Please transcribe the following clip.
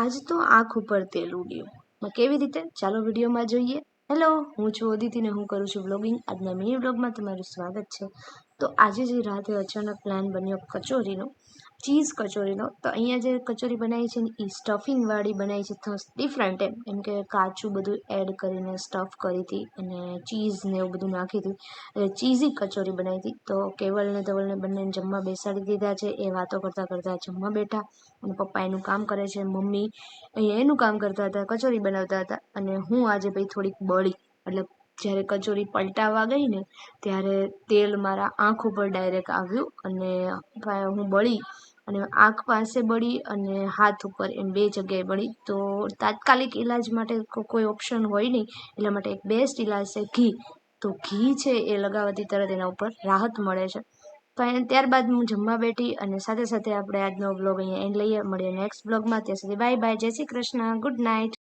આજ તો આંખ ઉપર તેલ ઉડ્યું. કેવી રીતે? ચાલો વિડીયોમાં જોઈએ. હેલો, હું છું અદિતિ ને હું કરું છું બ્લોગિંગ આજના મિની બ્લોગમાં તમારું સ્વાગત છે. તો આજે જે રાતે અચાનક પ્લાન બન્યો કચોરીનો ચીઝ કચોરીનો, તો અહીંયા જે કચોરી બનાવી છે ને, એ સ્ટફિંગવાળી બનાવી છે થસ ડિફરન્ટ એમ. એમ કે કાચું બધું એડ કરીને સ્ટફ કરી હતી અને ચીઝ ને એવું બધું નાખી હતી. એટલે ચીઝી કચોરી બનાવી હતી. તો કેવલ ને ધવલને બંનેને જમવા બેસાડી દીધા છે. એ વાતો કરતાં કરતાં જમવા બેઠા અને પપ્પા એનું કામ કરે છે. મમ્મી અહીંયા એનું કામ કરતા હતા, કચોરી બનાવતા હતા. અને હું આજે ભાઈ થોડીક બળી, એટલે જ્યારે કચોરી પલટાવવા ગઈ ને, ત્યારે તેલ મારા આંખ ઉપર ડાયરેક્ટ આવ્યું અને હું બળી અને આંખ પાસે બળી અને હાથ ઉપર એમ બે જગ્યાએ બળી. તો તાત્કાલિક ઈલાજ માટે કોઈ ઓપ્શન હોય નહીં. એટલા માટે એક બેસ્ટ ઈલાજ છે ઘી. તો ઘી છે એ લગાવવાથી તરત એના ઉપર રાહત મળે છે. પણ ત્યારબાદ હું જમવા બેઠી અને સાથે સાથે આપણે આજનો બ્લોગ અહીંયા એન્ડ લઈએ. મળીએ નેક્સ્ટ બ્લોગમાં ત્યાં સુધી બાય બાય જય શ્રી કૃષ્ણ. Good night